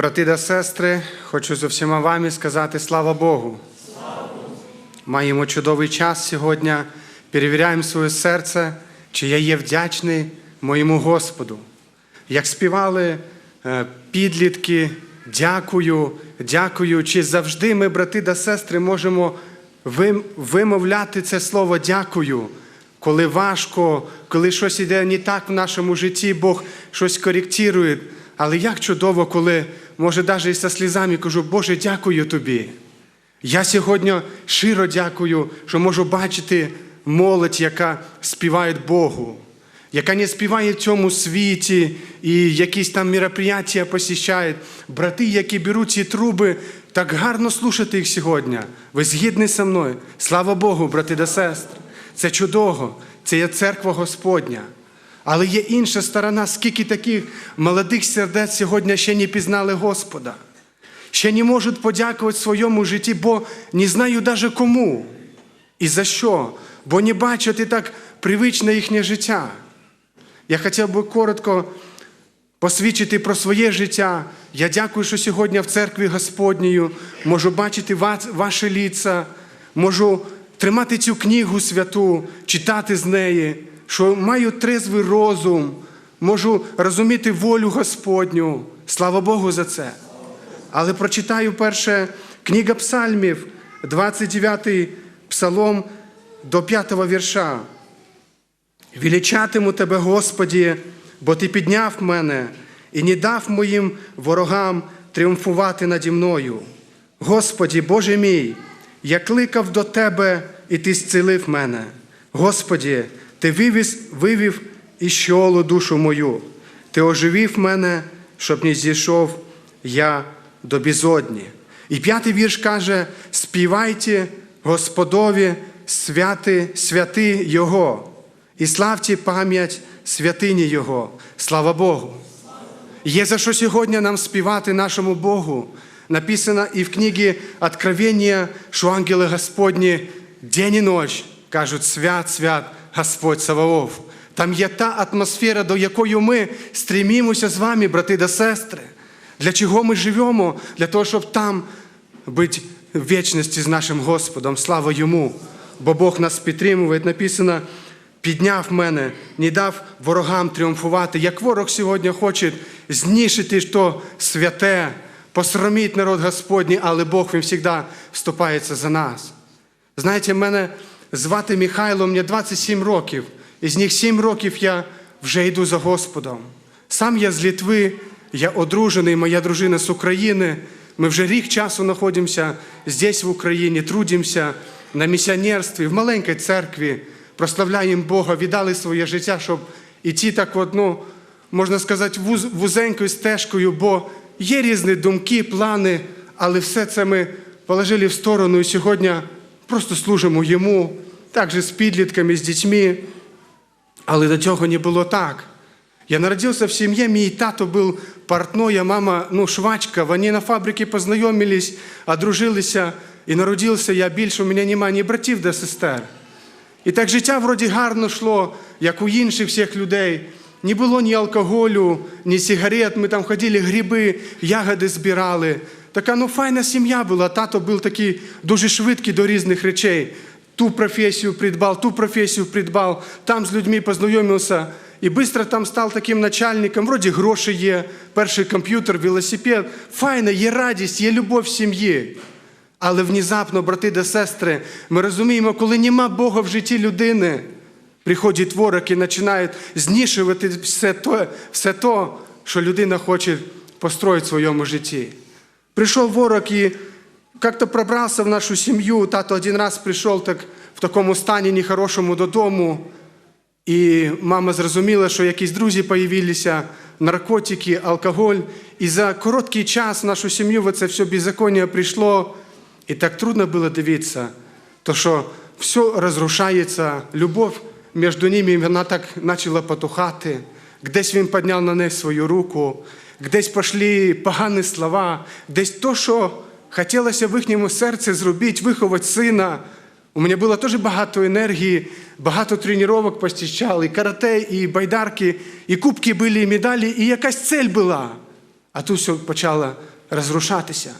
Брати та сестри, хочу з усіма вами сказати слава Богу. Маємо чудовий час сьогодні. Перевіряємо своє серце, чи я є вдячний моєму Господу. Як співали е, підлітки, дякую, дякую. Чи завжди ми, брати та сестри, можемо вимовляти це слово дякую, коли важко, коли щось іде не так в нашому житті, Бог щось коректує. Але як чудово, коли, може, навіть і зі слізами кажу, Боже, дякую тобі. Я сьогодні щиро дякую, що можу бачити молодь, яка співає Богу, яка не співає в цьому світі і якісь там мероприятия посіщає. Брати, які беруть ці труби, так гарно слухати їх сьогодні. Ви згідні зі мною. Слава Богу, брати та сестри. Це чудово, це є церква Господня. Але є інша сторона, скільки таких молодих сердець сьогодні ще не пізнали Господа ще не можуть подякувати своєму житті, бо не знаю навіть кому і за що, бо не бачать і так привичне їхнє життя. Я хотів би коротко посвідчити про своє життя. Я дякую, що сьогодні в церкві Господньою можу бачити вас, ваші ліца, можу тримати цю книгу святу, читати з неї, що маю трезвий розум, можу розуміти волю Господню. Слава Богу за це. Але прочитаю перше книга Псальмів, 29 псалом до 5 вірша. Величатиму тебе, Господі, бо Ти підняв мене і не дав моїм ворогам тріумфувати наді мною. Господі, Боже мій, я кликав до Тебе, і Ти зцілив мене. Господі, Ти вивіз, вивів із щолу душу мою. Ти оживив мене, щоб не зійшов я до безодні. І п'ятий вірш каже: співайте Господові святи, святи Його, і славте пам'ять святині Його. Слава Богу! Є за що сьогодні нам співати нашому Богу. Написано і в книгі Откровення, що ангели Господні день і ніч кажуть свят, свят Господь Саваоф. Там є та атмосфера, до якої ми стремімося з вами, брати та сестри. Для чого ми живемо? Для того, щоб там бути в вічності з нашим Господом. Слава Йому! Бо Бог нас підтримує. Написано, підняв мене, не дав ворогам тріумфувати. Як ворог сьогодні хоче знішити то святе, посрамити народ Господній, але Бог він завжди вступається за нас. Знаєте, мене звати Михайло, мені 27 років. Із них 7 років я вже йду за Господом. Сам я з Літви, я одружений, моя дружина з України. Ми вже рік часу знаходимося здесь, в Україні, трудимося на місіонерстві, в маленькій церкві, прославляємо Бога, віддали своє життя, щоб іти так, от, ну, можна сказати, вуз, вузенькою стежкою, бо є різні думки, плани, але все це ми положили в сторону і сьогодні просто служимо йому, також з підлітками, з дітьми. Але до цього не було так. Я народився в сім'ї, мій тато був портной, а мама ну, швачка. Вони на фабриці познайомились, одружилися, і народився я більше, у мене немає ні братів, ні сестер. І так життя вроді гарно йшло, як у інших всіх людей. Не було ні алкоголю, ні сигарет. Ми там ходили гриби, ягоди збирали. Така ну файна сім'я була. Тато був такий дуже швидкий до різних речей. Ту професію придбав, ту професію придбав, там з людьми познайомився. І швидко там став таким начальником, вроді гроші є, перший комп'ютер, велосипед. Файна, є радість, є любов в сім'ї. Але внезапно, брати та сестри, ми розуміємо, коли нема Бога в житті людини, приходять ворог і починають знішувати все то, все то, що людина хоче построїти в своєму житті. Прийшов ворог і як-то пробрався в нашу сім'ю. Тато один раз прийшов так, в такому стані нехорошому додому. І мама зрозуміла, що якісь друзі появилися, наркотики, алкоголь. І за короткий час в нашу сім'ю це все беззаконня прийшло. І так трудно було дивитися, то що все розрушається, любов між ними, вона так почала потухати. Десь він підняв на неї свою руку, десь пішли погані слова, десь то, що хотілося в їхньому серці зробити, виховати сина. У мене було теж багато енергії, багато тренувань постічали, і карате, і байдарки, і кубки були, і медалі, і якась цель була. а тут все почало розрушатися.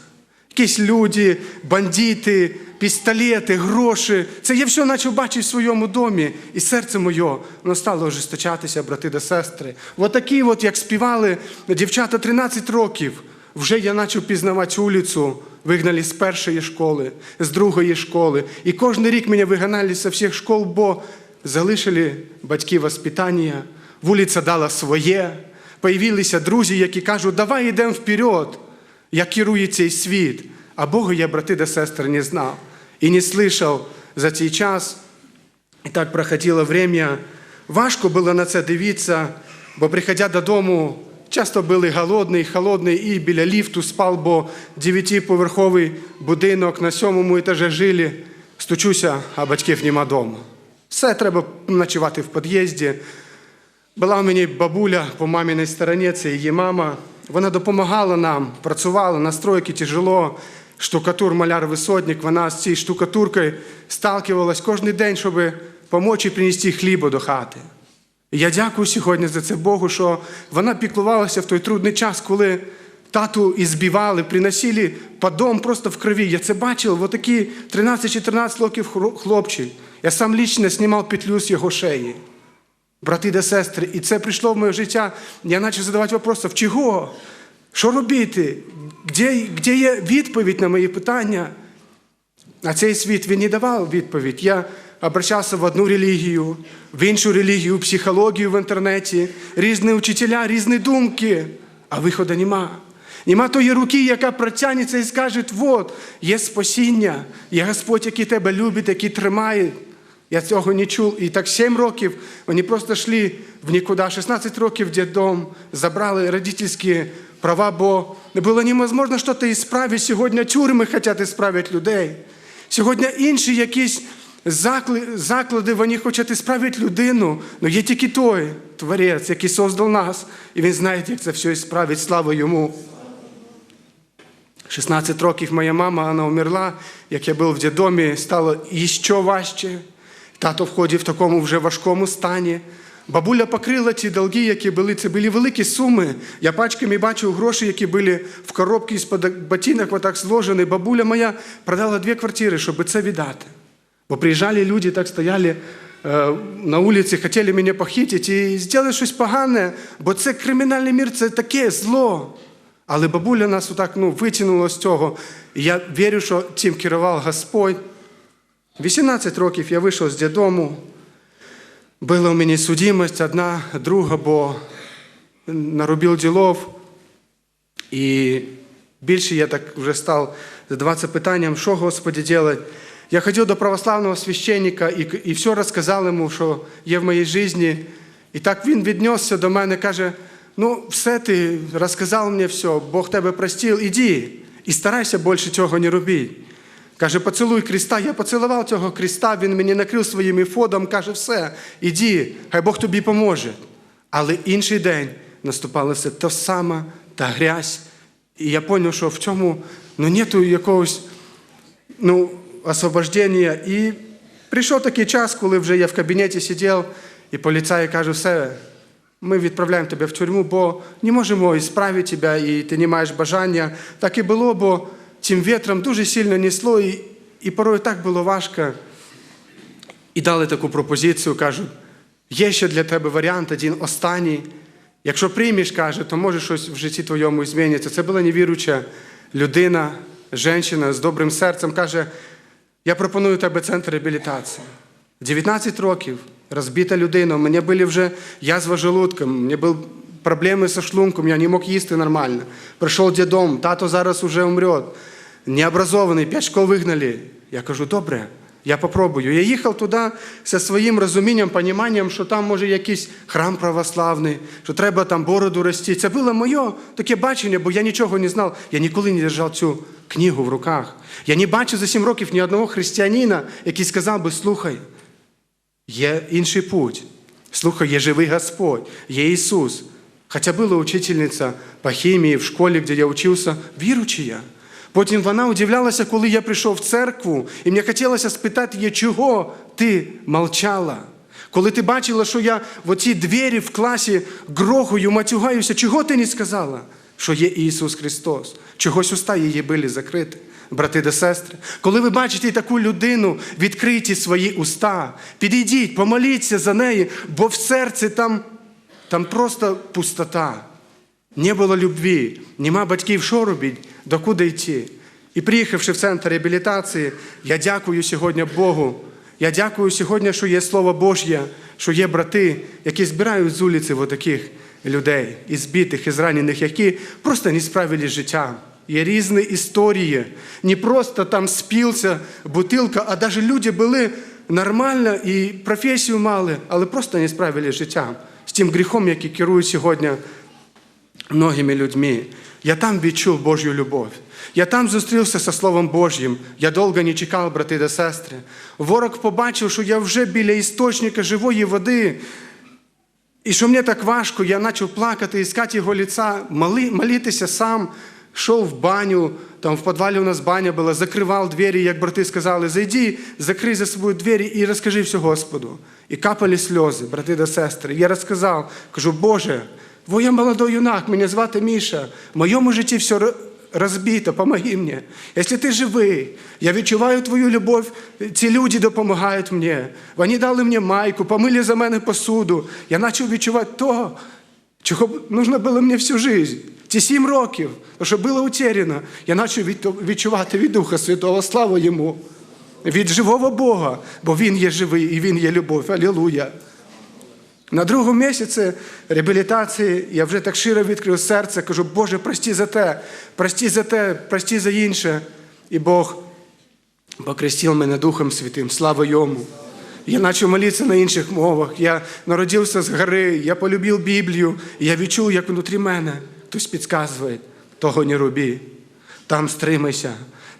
Якісь люди, бандити, пістолети, гроші. Це я все почав бачити в своєму домі. І серце моє воно стало ожесточатися, брати та сестри. От от, як співали дівчата 13 років, вже я почав пізнавати вулицю. Вигнали з першої школи, з другої школи. І кожен рік мене виганали з всіх школ, бо залишили батьки воспитання, вулиця дала своє. Появилися друзі, які кажуть, давай йдемо вперед як керує цей світ. А Бога я, брати та сестри, не знав і не слышав за цей час. І так проходило время. Важко було на це дивитися, бо приходя додому, часто були голодний, холодний і біля ліфту спав, бо дев'ятиповерховий будинок на сьомому етажі жили. Стучуся, а батьків нема вдома. Все треба ночувати в під'їзді. Була в мені бабуля по маміній стороні, це її мама. Вона допомагала нам, працювала на стройці тяжело. Штукатур, маляр, висотник. Вона з цією штукатуркою сталкивалась кожен день, щоб допомогти принести хлібу до хати. Я дякую сьогодні за це Богу, що вона піклувалася в той трудний час, коли тату і збивали, приносили подом просто в крові. Я це бачив, отакі 13-14 років хлопчик. Я сам лічно знімав петлю з його шиї. Брати та сестри, і це прийшло в моє життя. Я почав задавати питання, чого? Що робити? Де, де є відповідь на мої питання? А цей світ він не давав відповідь. Я обращався в одну релігію, в іншу релігію, психологію в інтернеті, різні вчителя, різні думки, а виходу нема. Нема тої руки, яка протягнеться і скаже, от, є спасіння, є Господь, який тебе любить, який тримає. Я цього не чув. І так 7 років вони просто йшли в нікуди. 16 років в дитдом, забрали родительські права, бо не було невозможно щось ісправити. Сьогодні тюрми хочуть ісправити людей. Сьогодні інші якісь заклади, вони хочуть ісправити людину. але є тільки той творець, який создав нас, і він знає, як це все ісправить. Слава йому. 16 років моя мама, вона умерла, як я був в дідомі, стало іще важче. Тато входив в такому вже важкому стані. Бабуля покрила ті долги, які були. Це були великі суми. Я пачками бачив гроші, які були в коробці з-під ботинок отак зложені. Бабуля моя продала дві квартири, щоб це віддати. Бо приїжджали люди, так стояли е, на вулиці, хотіли мене похитити і зробили щось погане, бо це кримінальний мір, це таке зло. Але бабуля нас отак ну, витягнула з цього. І я вірю, що цим керував Господь. 18 років я вийшов з додому. Була у мене судимость одна, друга, бо наробив ділов. І більше я так вже став задаватися питанням, що Господи робити. Я ходив до православного священника і, і все розказав йому, що є в моїй житті. І так він віднесся до мене, каже: ну, все ти розказав мені все, Бог тебе простив, іди і старайся більше цього не робити. Каже, поцілуй Христа. Я поцілував цього Христа, Він мені накрив своїм ефодом, каже, все, іди, хай Бог тобі поможе. Але інший день наступало все то саме, та грязь. І я зрозумів, що в цьому ну, нету якогось ну, освобождення. І прийшов такий час, коли вже я в кабінеті сидів, і поліцай каже, все, ми відправляємо тебе в тюрму, бо не можемо ісправити тебе, і ти не маєш бажання. Так і було, бо цим вітром дуже сильно несло, і, і порой так було важко. І дали таку пропозицію, кажуть, є ще для тебе варіант один останній. Якщо приймеш, каже, то може щось в житті твоєму зміниться. Це була невіруча людина, жінка з добрим серцем, каже, я пропоную тебе центр реабілітації. 19 років, розбита людина, у мене були вже язва желудка, у мене був проблеми з шлунком, я не мог їсти нормально. Прийшов дідом, тато зараз уже умрет. Необразований, п'ять школ вигнали. Я кажу, добре, я попробую. Я їхав туди зі своїм розумінням, поніманням, що там може якийсь храм православний, що треба там бороду рости. Це було моє таке бачення, бо я нічого не знав. Я ніколи не держав цю книгу в руках. Я не бачив за сім років ні одного християнина, який сказав би, слухай, є інший путь. Слухай, є живий Господь, є Ісус. Хоча була учительниця по хімії в школі, де я вчився, віручія. Потім вона удивлялася, коли я прийшов в церкву, і мені хотілося спитати її, чого ти мовчала? Коли ти бачила, що я в оці двері в класі грохую, матюгаюся, чого ти не сказала? що є Ісус Христос. Чогось уста її були закриті, брати та сестри. Коли ви бачите таку людину, відкриті свої уста, підійдіть, помоліться за неї, бо в серці там, там просто пустота. Не було любві, нема батьків, що робити, докуди йти. І приїхавши в центр реабілітації, я дякую сьогодні Богу. Я дякую сьогодні, що є Слово Божє, що є брати, які збирають з вулиці таких людей, і збитих, і зранених, які просто не справились з життям. Є різні історії. Не просто там спілася бутилка, а навіть люди були нормально і професію мали, але просто не справились з життям. З тим гріхом, який керує сьогодні многими людьми. Я там відчув Божю любов. Я там зустрівся зі Словом Божнім. Я довго не чекав, брати та сестри. Ворог побачив, що я вже біля істочника живої води. І що мені так важко, я почав плакати, іскати його ліца, моли, молитися сам, йшов в баню, там в підвалі у нас баня була, закривав двері, як брати сказали, зайди, закрий за собою двері і розкажи все Господу. І капали сльози, брати та сестри. Я розказав, кажу, Боже, бо я молодой юнак, мене звати Міша, в моєму житті все ро- розбито, помоги мені. Якщо ти живий, я відчуваю твою любов, ці люди допомагають мені. Вони дали мені майку, помили за мене посуду. Я почав відчувати то, чого нужно було мені всю життя. Ці сім років, що було утеряно, я почав відчувати від Духа Святого славу Йому, від живого Бога, бо Він є живий і Він є любов. Алілуя. На другому місяці реабілітації я вже так широ відкрив серце, кажу, Боже, прости за те, прости за те, прости за інше. І Бог покрестив мене Духом Святим, слава Йому. Я почав молитися на інших мовах. Я народився з гори, я полюбив Біблію, я відчув, як внутрі мене хтось підказує, того не роби, там стримайся,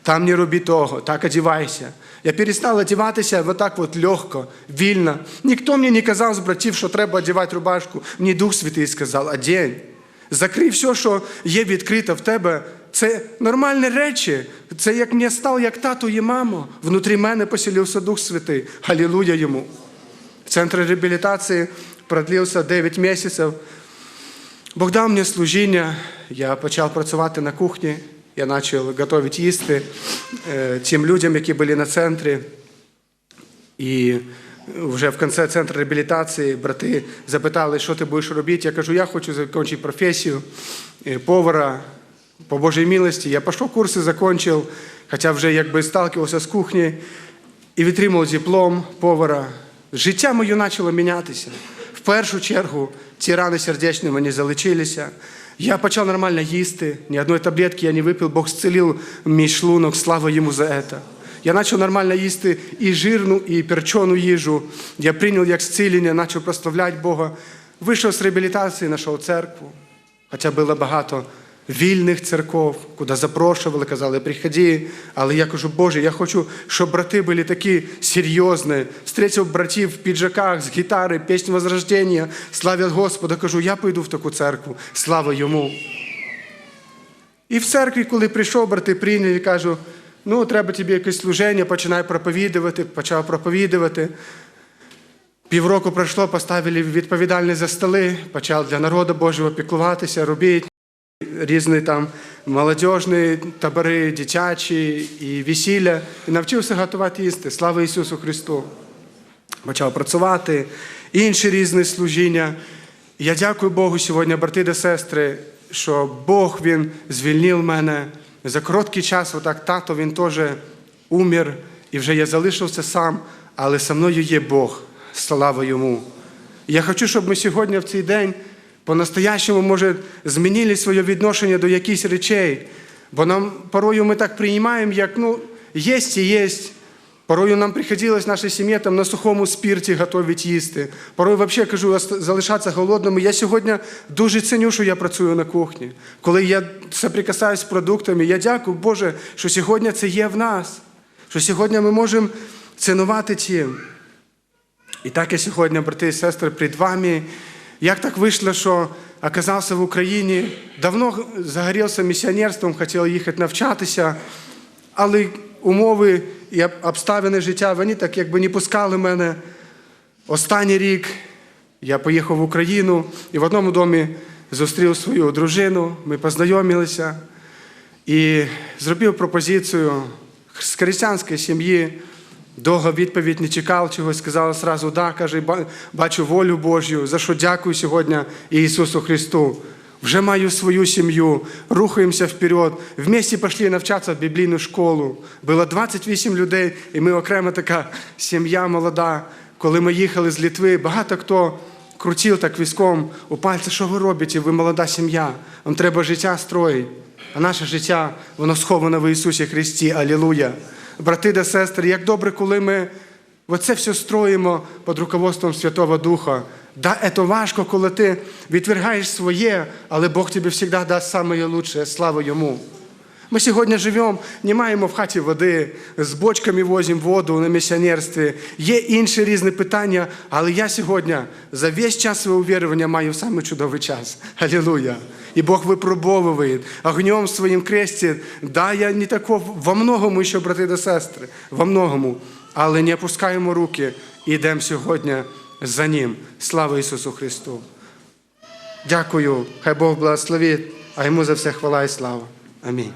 там не роби того, так одівайся. Я перестав одягатися вот так от легко, вільно. Ніхто мені не казав з братів, що треба одягати рубашку. Мені Дух Святий сказав, одень. Закрий все, що є відкрито в тебе. Це нормальні речі. Це як мені став, як тату і маму. Внутрі мене поселився Дух Святий. Халілуя йому. Центр реабілітації продлився 9 місяців. Бог дав мені служіння, я почав працювати на кухні, я почав готувати їсти е, тим людям, які були на центрі. І вже в кінці центру реабілітації брати запитали, що ти будеш робити. Я кажу, я хочу закінчити професію е, повара по Божій милості. Я пішов курси, закінчив, хоча вже якби сталкивався з кухні і відтримав диплом повара. Життя моє почало мінятися. Першу чергу ці рани сердечні мені залишилися. Я почав нормально їсти, ні одної таблетки я не випив, Бог зцілив мій шлунок, слава йому за це. Я почав нормально їсти і жирну, і перчену їжу. Я прийняв як зцілення, почав прославляти Бога. Вийшов з реабілітації, знайшов церкву. Хоча було багато вільних церков, куди запрошували, казали, приходи. Але я кажу, Боже, я хочу, щоб брати були такі серйозні. Встретив братів в піджаках з гітари, пісні Возрождення, славять Господа. Кажу, я пойду в таку церкву, слава йому. І в церкві, коли прийшов, брати прийняли, кажу, ну, треба тобі якесь служення, починай проповідувати, почав проповідувати. Півроку пройшло, поставили відповідальність за столи, почав для народу Божого піклуватися, робити різні там молодіжні табори, дитячі і весілля. І навчився готувати їсти. Слава Ісусу Христу! Почав працювати, інші різні служіння. Я дякую Богу сьогодні, брати та сестри, що Бог Він звільнив мене. За короткий час, отак тато він теж умер, і вже я залишився сам, але со мною є Бог. Слава йому. Я хочу, щоб ми сьогодні в цей день по-настоящему, може, змінили своє відношення до якихось речей. Бо нам порою ми так приймаємо, як ну, єсть і єсть. Порою нам приходилось в нашій сім'ї там на сухому спірті готувати їсти. Порою взагалі кажу, залишатися голодними. Я сьогодні дуже ціню, що я працюю на кухні. Коли я соприкасаюсь з продуктами, я дякую Боже, що сьогодні це є в нас. Що сьогодні ми можемо цінувати тим. І так я сьогодні, брати і сестри, перед вами. Як так вийшло, що оказався в Україні, давно загорівся місіонерством, хотів їхати навчатися, але умови і обставини життя, вони так якби не пускали мене. Останній рік я поїхав в Україну і в одному домі зустрів свою дружину, ми познайомилися і зробив пропозицію з християнської сім'ї. Довго відповідь не чекав чогось, сказав зразу да, каже, бачу волю Божю, за що дякую сьогодні Ісусу Христу. Вже маю свою сім'ю, рухаємося вперед. Вместе пішли навчатися в біблійну школу. Було 28 людей, і ми окрема така сім'я молода. Коли ми їхали з Літви, багато хто крутив так візком у пальці, що ви робите? Ви молода сім'я. Вам треба життя строїти. А наше життя, воно сховане в Ісусі Христі. Алілуя. Брати та сестри, як добре, коли ми оце все строїмо під руководством Святого Духа. Да, це важко, коли ти відвергаєш своє, але Бог тобі завжди дасть найкраще. Слава Йому. Ми сьогодні живемо, не маємо в хаті води, з бочками возимо воду на місіонерстві. Є інші різні питання, але я сьогодні за весь час свого вірування маю саме чудовий час. Алілуя. І Бог випробовує огнем своїм кресті. Да, я не тако во многому ще, брати та сестри, во многому. Але не опускаємо руки і йдемо сьогодні за Ним. Слава Ісусу Христу! Дякую, хай Бог благословить, а йому за все хвала і слава. Амінь.